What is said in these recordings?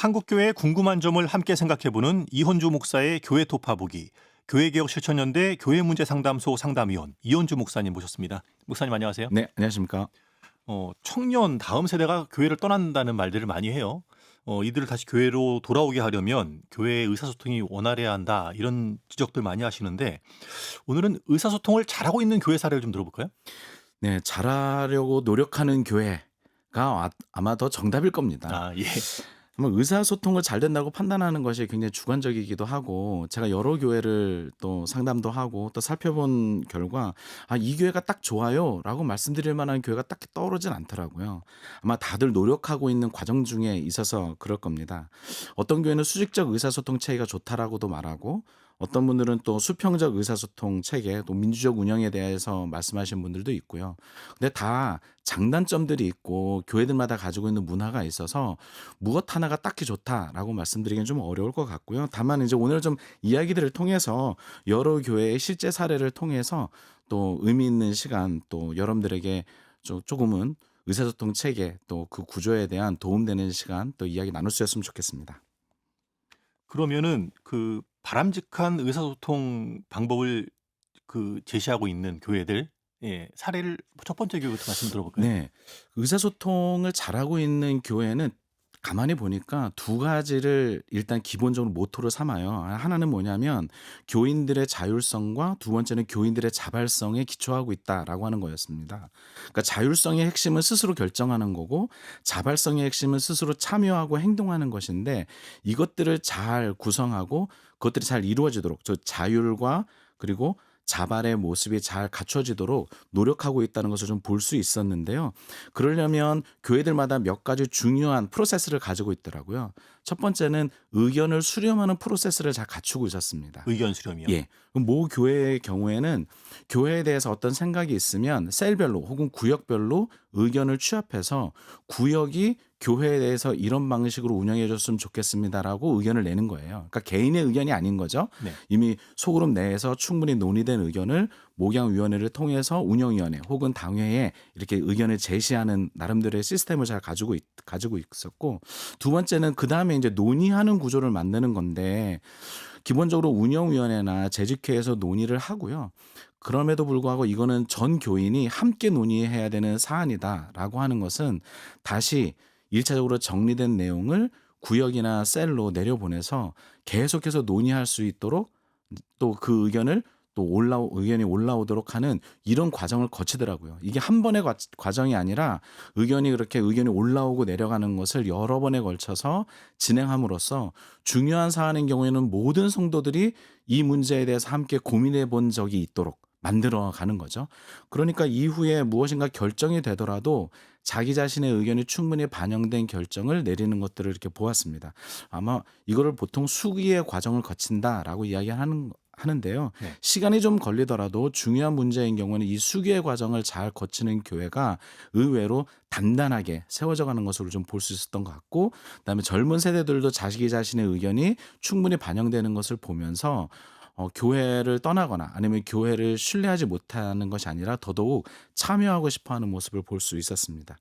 한국교회의 궁금한 점을 함께 생각해보는 이혼주 목사의 교회 토파보기 교회개혁 실천연대 교회문제상담소 상담위원 이혼주 목사님 모셨습니다. 목사님 안녕하세요. 네, 안녕하십니까. 어, 청년 다음 세대가 교회를 떠난다는 말들을 많이 해요. 어, 이들을 다시 교회로 돌아오게 하려면 교회의 의사소통이 원활해야 한다 이런 지적들 많이 하시는데 오늘은 의사소통을 잘하고 있는 교회 사례를 좀 들어볼까요? 네, 잘하려고 노력하는 교회가 아- 아마 더 정답일 겁니다. 아 예. 아마 의사소통을 잘 된다고 판단하는 것이 굉장히 주관적이기도 하고 제가 여러 교회를 또 상담도 하고 또 살펴본 결과 아, 이 교회가 딱 좋아요라고 말씀드릴 만한 교회가 딱히 떠오르진 않더라고요. 아마 다들 노력하고 있는 과정 중에 있어서 그럴 겁니다. 어떤 교회는 수직적 의사소통 체계가 좋다라고도 말하고 어떤 분들은 또 수평적 의사소통 체계, 또 민주적 운영에 대해서 말씀하시는 분들도 있고요. 근데 다 장단점들이 있고 교회들마다 가지고 있는 문화가 있어서 무엇 하나가 딱히 좋다라고 말씀드리기는 좀 어려울 것 같고요. 다만 이제 오늘 좀 이야기들을 통해서 여러 교회의 실제 사례를 통해서 또 의미 있는 시간 또 여러분들에게 조- 조금은 의사소통 체계 또 그 구조에 대한 도움되는 시간 또 이야기 나눌 수 있었으면 좋겠습니다. 그러면은 그 바람직한 의사소통 방법을 그 제시하고 있는 교회들 예, 사례를 첫 번째 교회부터 말씀 들어볼까요? 네. 의사소통을 잘하고 있는 교회는 가만히 보니까 두 가지를 일단 기본적으로 모토로 삼아요. 하나는 뭐냐면 교인들의 자율성과 두 번째는 교인들의 자발성에 기초하고 있다라고 하는 거였습니다. 그러니까 자율성의 핵심은 스스로 결정하는 거고 자발성의 핵심은 스스로 참여하고 행동하는 것인데 이것들을 잘 구성하고 그것들이 잘 이루어지도록 저 자율과 그리고 자발의 모습이 잘 갖춰지도록 노력하고 있다는 것을 좀 볼 수 있었는데요. 그러려면 교회들마다 몇 가지 중요한 프로세스를 가지고 있더라고요. 첫 번째는 의견을 수렴하는 프로세스를 잘 갖추고 있었습니다. 의견 수렴이요. 예. 모 교회의 경우에는 교회에 대해서 어떤 생각이 있으면 셀별로 혹은 구역별로 의견을 취합해서 구역이 교회에 대해서 이런 방식으로 운영해 줬으면 좋겠습니다라고 의견을 내는 거예요. 그러니까 개인의 의견이 아닌 거죠. 네. 이미 소그룹 내에서 충분히 논의된 의견을 목양위원회를 통해서 운영위원회 혹은 당회에 이렇게 의견을 제시하는 나름대로의 시스템을 잘 가지고 있, 가지고 있었고 두 번째는 그 다음에 이제 논의하는 구조를 만드는 건데 기본적으로 운영위원회나 재직회에서 논의를 하고요. 그럼에도 불구하고 이거는 전 교인이 함께 논의해야 되는 사안이다라고 하는 것은 다시 일차적으로 정리된 내용을 구역이나 셀로 내려보내서 계속해서 논의할 수 있도록 또 그 의견을 또 올라오 의견이 올라오도록 하는 이런 과정을 거치더라고요. 이게 한 번의 과, 과정이 아니라 의견이 그렇게 의견이 올라오고 내려가는 것을 여러 번에 걸쳐서 진행함으로써 중요한 사안인 경우에는 모든 성도들이 이 문제에 대해서 함께 고민해 본 적이 있도록 만들어 가는 거죠. 그러니까 이후에 무엇인가 결정이 되더라도 자기 자신의 의견이 충분히 반영된 결정을 내리는 것들을 이렇게 보았습니다. 아마 이거를 보통 수기의 과정을 거친다라고 이야기하는 하는데요. 네. 시간이 좀 걸리더라도 중요한 문제인 경우는 이 수기의 과정을 잘 거치는 교회가 의외로 단단하게 세워져 가는 것으로 좀 볼 수 있었던 것 같고 그다음에 젊은 세대들도 자기 자신의 의견이 충분히 반영되는 것을 보면서 어, 교회를 떠나거나 아니면 교회를 신뢰하지 못하는 것이 아니라 더더욱 참여하고 싶어하는 모습을 볼 수 있었습니다.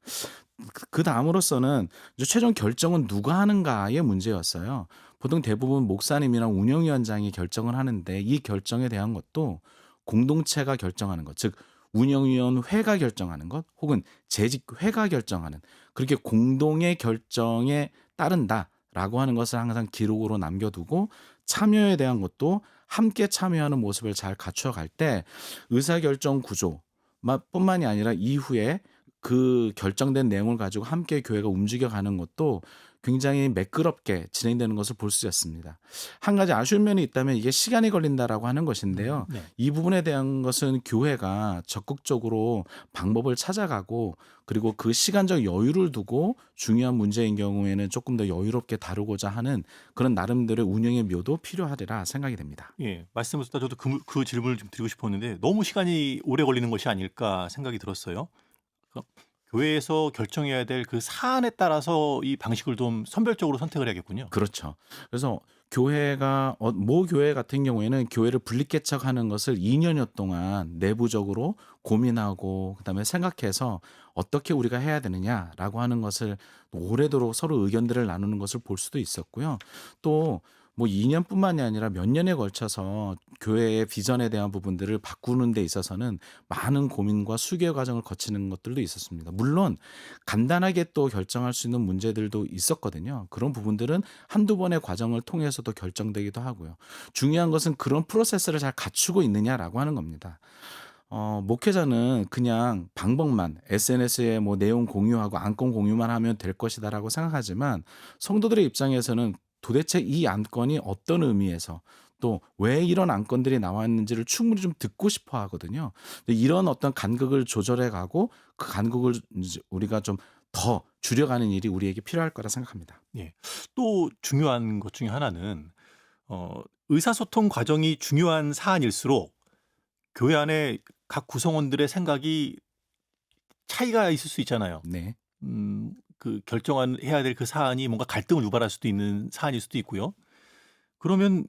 그- 그 다음으로서는 최종 결정은 누가 하는가의 문제였어요. 보통 대부분 목사님이나 운영위원장이 결정을 하는데 이 결정에 대한 것도 공동체가 결정하는 것, 즉 운영위원회가 결정하는 것, 혹은 재직회가 결정하는 그렇게 공동의 결정에 따른다라고 하는 것을 항상 기록으로 남겨두고 참여에 대한 것도 함께 참여하는 모습을 잘 갖춰갈 때 의사결정 구조뿐만이 아니라 이후에 그 결정된 내용을 가지고 함께 교회가 움직여가는 것도 굉장히 매끄럽게 진행되는 것을 볼 수 있었습니다. 한 가지 아쉬운 면이 있다면 이게 시간이 걸린다라고 하는 것인데요. 네. 이 부분에 대한 것은 교회가 적극적으로 방법을 찾아가고 그리고 그 시간적 여유를 두고 중요한 문제인 경우에는 조금 더 여유롭게 다루고자 하는 그런 나름대로의 운영의 묘도 필요하리라 생각이 됩니다. 예, 말씀을 듣다 저도 그, 그 질문을 좀 드리고 싶었는데 너무 시간이 오래 걸리는 것이 아닐까 생각이 들었어요. 그 교회에서 결정해야 될 그 사안에 따라서 이 방식을 좀 선별적으로 선택을 해야겠군요. 그렇죠. 그래서 교회가 어, 모 교회 같은 경우에는 교회를 분립개척하는 것을 2년여 동안 내부적으로 고민하고 그다음에 생각해서 어떻게 우리가 해야 되느냐라고 하는 것을 오래도록 서로 의견들을 나누는 것을 볼 수도 있었고요. 또 뭐 2년뿐만이 아니라 몇 년에 걸쳐서 교회의 비전에 대한 부분들을 바꾸는 데 있어서는 많은 고민과 수교 과정을 거치는 것들도 있었습니다. 물론 간단하게 또 결정할 수 있는 문제들도 있었거든요. 그런 부분들은 한두 번의 과정을 통해서도 결정되기도 하고요. 중요한 것은 그런 프로세스를 잘 갖추고 있느냐라고 하는 겁니다. 어, 목회자는 그냥 방법만 SNS에 뭐 내용 공유하고 안건 공유만 하면 될 것이다라고 생각하지만 성도들의 입장에서는 도대체 이 안건이 어떤 의미에서 또 왜 이런 안건들이 나왔는지를 충분히 좀 듣고 싶어 하거든요. 이런 어떤 간극을 조절해 가고 그 간극을 우리가 좀 더 줄여가는 일이 우리에게 필요할 거라 생각합니다. 또 중요한 것 중에 하나는 어, 의사소통 과정이 중요한 사안일수록 교회 안에 각 구성원들의 생각이 차이가 있을 수 있잖아요. 네. 음, 그 결정한 해야 될 그 사안이 뭔가 갈등을 유발할 수도 있는 사안일 수도 있고요. 그러면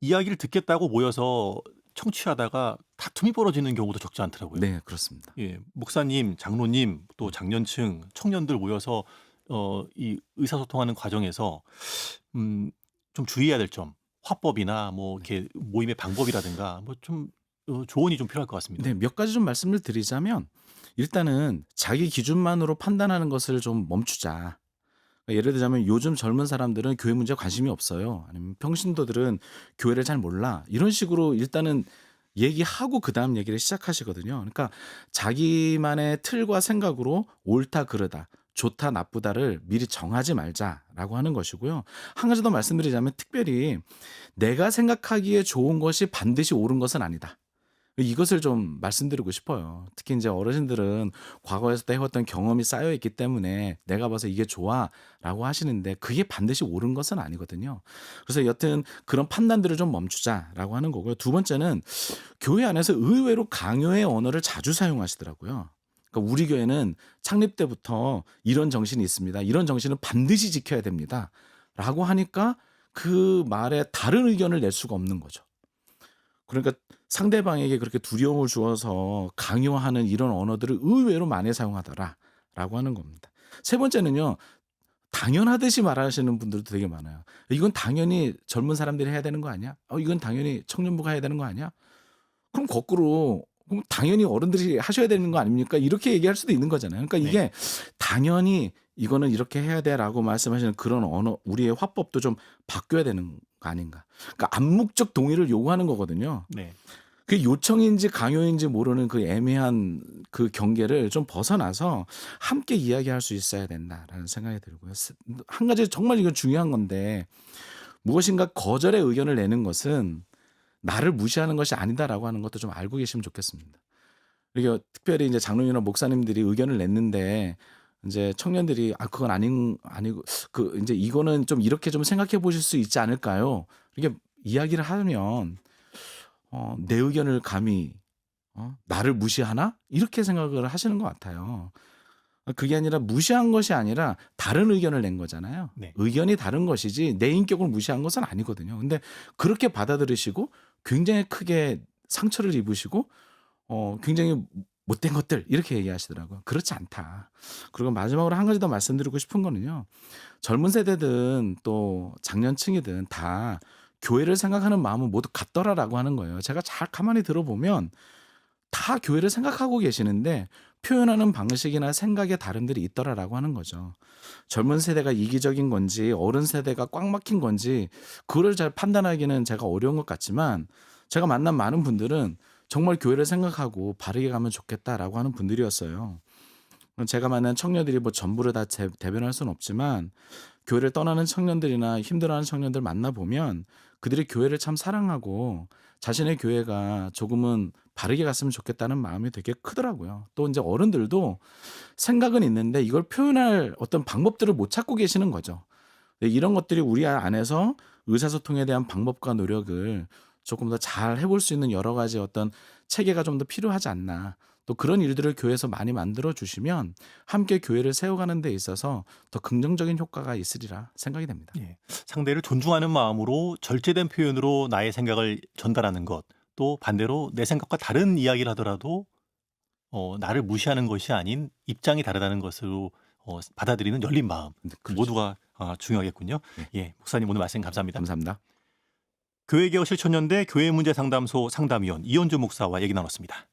이야기를 듣겠다고 모여서 청취하다가 다툼이 벌어지는 경우도 적지 않더라고요. 네, 그렇습니다. 예, 목사님, 장로님, 또 장년층, 청년들 모여서 어, 이 의사소통하는 과정에서 음, 좀 주의해야 될 점, 화법이나 뭐 이렇게 모임의 방법이라든가 뭐 좀 어, 조언이 좀 필요할 것 같습니다. 네, 몇 가지 좀 말씀을 드리자면 일단은 자기 기준만으로 판단하는 것을 좀 멈추자. 그러니까 예를 들자면 요즘 젊은 사람들은 교회 문제에 관심이 없어요. 아니면 평신도들은 교회를 잘 몰라. 이런 식으로 일단은 얘기하고 그다음 얘기를 시작하시거든요. 그러니까 자기만의 틀과 생각으로 옳다 그르다, 좋다 나쁘다를 미리 정하지 말자라고 하는 것이고요. 한 가지 더 말씀드리자면 특별히 내가 생각하기에 좋은 것이 반드시 옳은 것은 아니다. 이것을 좀 말씀드리고 싶어요. 특히 이제 어르신들은 과거에서 해왔던 경험이 쌓여 있기 때문에 내가 봐서 이게 좋아라고 하시는데 그게 반드시 옳은 것은 아니거든요. 그래서 여튼 그런 판단들을 좀 멈추자라고 하는 거고요. 두 번째는 교회 안에서 의외로 강요의 언어를 자주 사용하시더라고요. 그러니까 우리 교회는 창립 때부터 이런 정신이 있습니다. 이런 정신은 반드시 지켜야 됩니다. 라고 하니까 그 말에 다른 의견을 낼 수가 없는 거죠. 그러니까 상대방에게 그렇게 두려움을 주어서 강요하는 이런 언어들을 의외로 많이 사용하더라라고 하는 겁니다. 세 번째는요. 당연하듯이 말하시는 분들도 되게 많아요. 이건 당연히 젊은 사람들이 해야 되는 거 아니야? 어, 이건 당연히 청년부가 해야 되는 거 아니야? 그럼 거꾸로 그럼 당연히 어른들이 하셔야 되는 거 아닙니까? 이렇게 얘기할 수도 있는 거잖아요. 그러니까 이게 당연히 이거는 이렇게 해야 돼라고 말씀하시는 그런 언어 우리의 화법도 좀 바뀌어야 되는 거 아닌가? 그러니까 암묵적 동의를 요구하는 거거든요. 네. 그 요청인지 강요인지 모르는 그 애매한 그 경계를 좀 벗어나서 함께 이야기할 수 있어야 된다라는 생각이 들고요. 스- 한 가지 정말 이건 중요한 건데 무엇인가 거절의 의견을 내는 것은 나를 무시하는 것이 아니다라고 하는 것도 좀 알고 계시면 좋겠습니다. 그리고 특별히 이제 장로님이나 목사님들이 의견을 냈는데 이제 청년들이 아 그건 아닌 아니고 그 이제 이거는 좀 이렇게 좀 생각해 보실 수 있지 않을까요? 이렇게 이야기를 하면 어, 내 의견을 감히 어, 나를 무시하나 이렇게 생각을 하시는 것 같아요. 그게 아니라 무시한 것이 아니라 다른 의견을 낸 거잖아요. 네. 의견이 다른 것이지 내 인격을 무시한 것은 아니거든요. 근데 그렇게 받아들이시고 굉장히 크게 상처를 입으시고 어, 굉장히 못된 것들 이렇게 얘기하시더라고요. 그렇지 않다. 그리고 마지막으로 한 가지 더 말씀드리고 싶은 거는요. 젊은 세대든 또 장년층이든 다 교회를 생각하는 마음은 모두 같더라라고 하는 거예요. 제가 잘 가만히 들어보면 다 교회를 생각하고 계시는데 표현하는 방식이나 생각의 다름들이 있더라라고 하는 거죠. 젊은 세대가 이기적인 건지 어른 세대가 꽉 막힌 건지 그거를 잘 판단하기는 제가 어려운 것 같지만 제가 만난 많은 분들은 정말 교회를 생각하고 바르게 가면 좋겠다라고 하는 분들이었어요. 제가 만난 청년들이 뭐 전부를 다 제- 대변할 수는 없지만 교회를 떠나는 청년들이나 힘들어하는 청년들 만나 보면 그들이 교회를 참 사랑하고 자신의 교회가 조금은 바르게 갔으면 좋겠다는 마음이 되게 크더라고요. 또 이제 어른들도 생각은 있는데 이걸 표현할 어떤 방법들을 못 찾고 계시는 거죠. 근데 이런 것들이 우리 안에서 의사소통에 대한 방법과 노력을 조금 더 잘 해볼 수 있는 여러 가지 어떤 체계가 좀 더 필요하지 않나. 또 그런 일들을 교회에서 많이 만들어 주시면 함께 교회를 세워가는 데 있어서 더 긍정적인 효과가 있으리라 생각이 됩니다. 예. 상대를 존중하는 마음으로 절제된 표현으로 나의 생각을 전달하는 것, 또 반대로 내 생각과 다른 이야기를 하더라도 어, 나를 무시하는 것이 아닌 입장이 다르다는 것으로 어, 받아들이는 열린 마음, 네, 그 그렇죠. 모두가 아, 중요하겠군요. 네. 예, 목사님 오늘 말씀 감사합니다. 감사합니다. 교회개혁 실천연대 교회문제상담소 상담위원 이현주 목사와 얘기 나눴습니다.